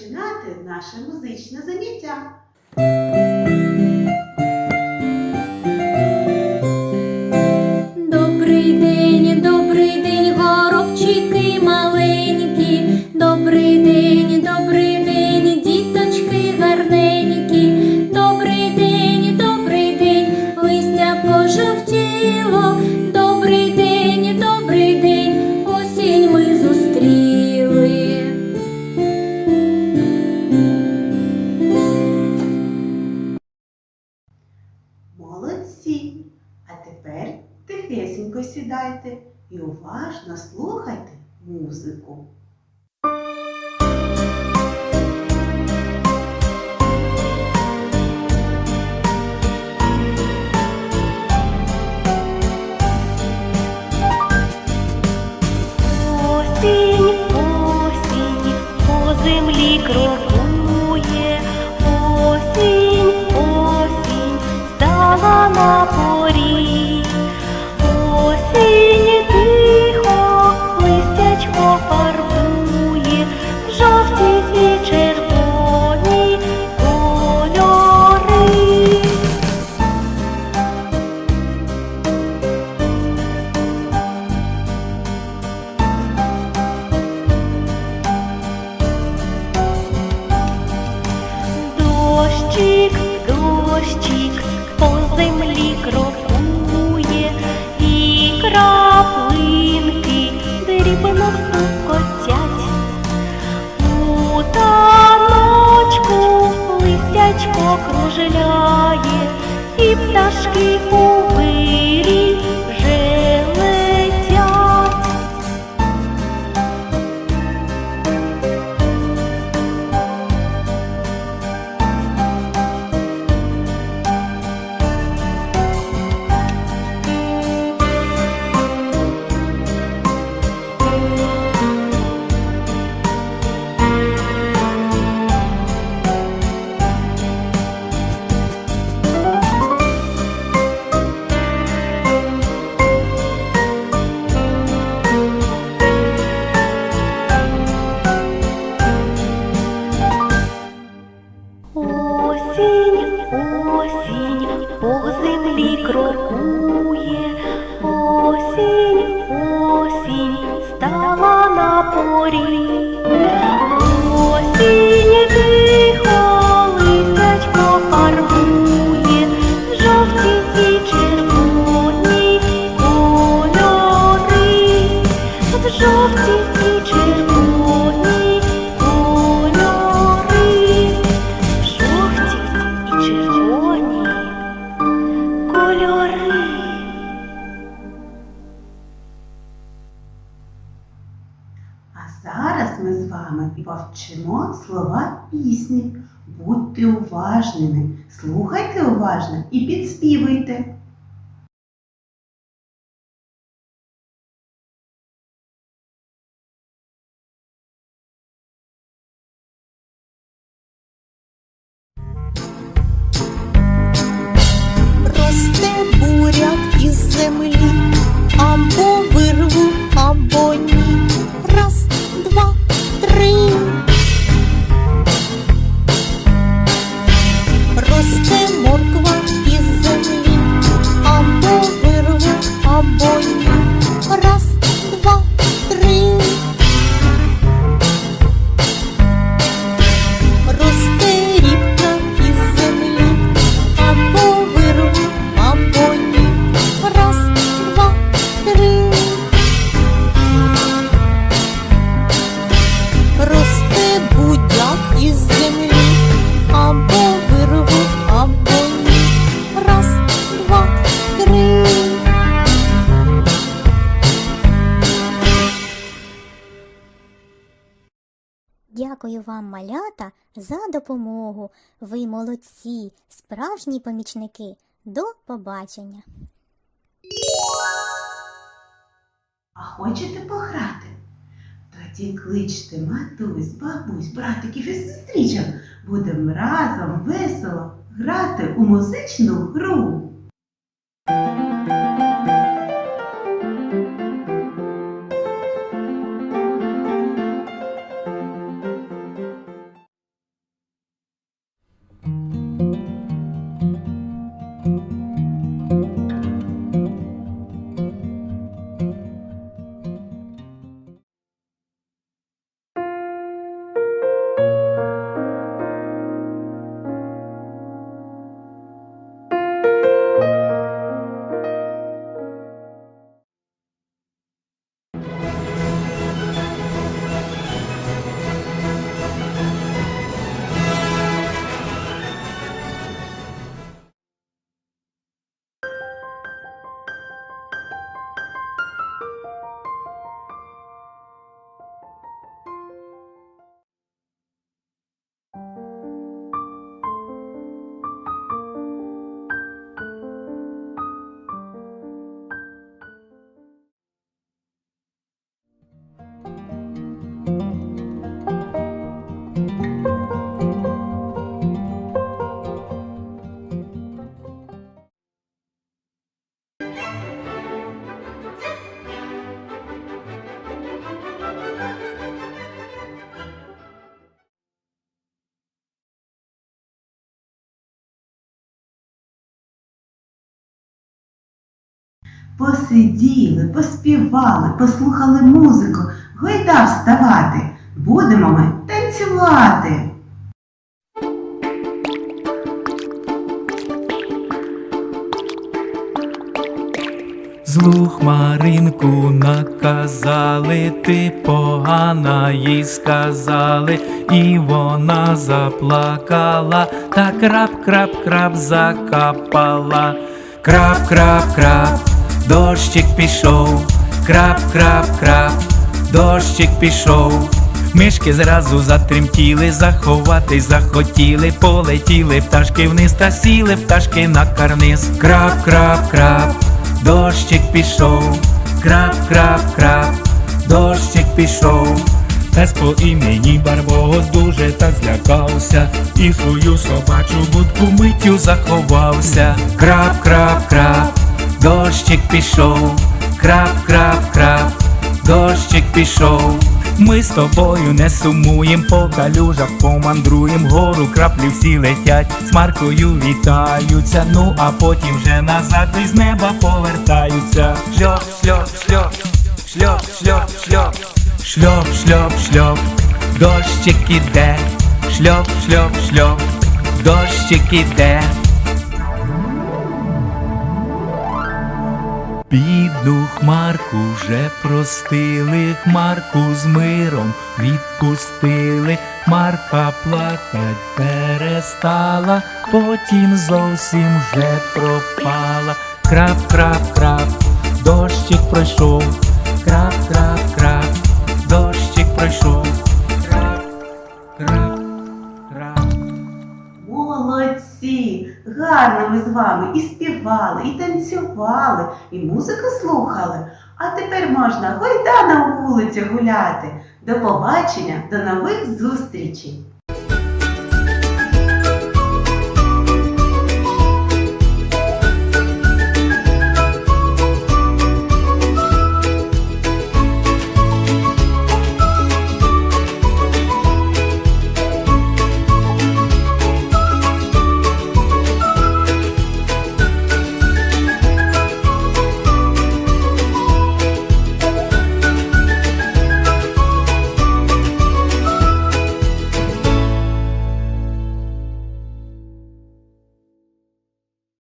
розпочинати наше музичне заняття. Слухайте музику. Осінь, осінь, по землі крокує, осінь, осінь, стала на порі, Дощик, дощик по землі крокує, і краплинки дрібно стукотять. У таночку листячко кружляє, і пташки у на повчимо слова пісні. Будьте уважними, слухайте уважно і підспівуйте. Дякую вам, малята, за допомогу. Ви молодці, справжні помічники. До побачення. А хочете пограти? Тоді кличте матусь, бабусь, братиків і сестричок. Будемо разом весело грати у музичну гру. Посиділи, поспівали, послухали музику, гойда вставати. Будемо ми танцювати. Злу хмаринку наказали, ти погана їй сказали, і вона заплакала, та крап, крап, крап закапала. Крап, крап, крап, дощик пішов, крап, крап, крап, дощик пішов. Мишки зразу затремтіли, заховати захотіли, полетіли пташки вниз та сіли пташки на карниз. Крап, крап, крап, дощик пішов, крап, крап, крап, дощик пішов. Пес по імені Барбос дуже так злякався, і свою собачу будку миттю заховався. Крап, крап, крап, дощик пішов, крап, крап, крап, дощик пішов. Ми з тобою не сумуєм, по калюжах помандруєм, гору краплі всі летять, з маркою вітаються, ну а потім вже назад із неба повертаються. Шльоп, шльоп, шльоп, шльоп, шльоп, шльоп, шльоп, шльоп, шльоп, дощик іде, шльоп, шльоп, шльоп, дощик іде. Бідну хмарку вже простили, хмарку з миром відпустили, хмарка плакать перестала, потім зовсім вже пропала. Крап, крап, крап, дощик пройшов, крап, крап, крап, дощик пройшов, ми з вами і співали, і танцювали, і музику слухали. А тепер можна гойда на вулиці гуляти. До побачення, до нових зустрічей!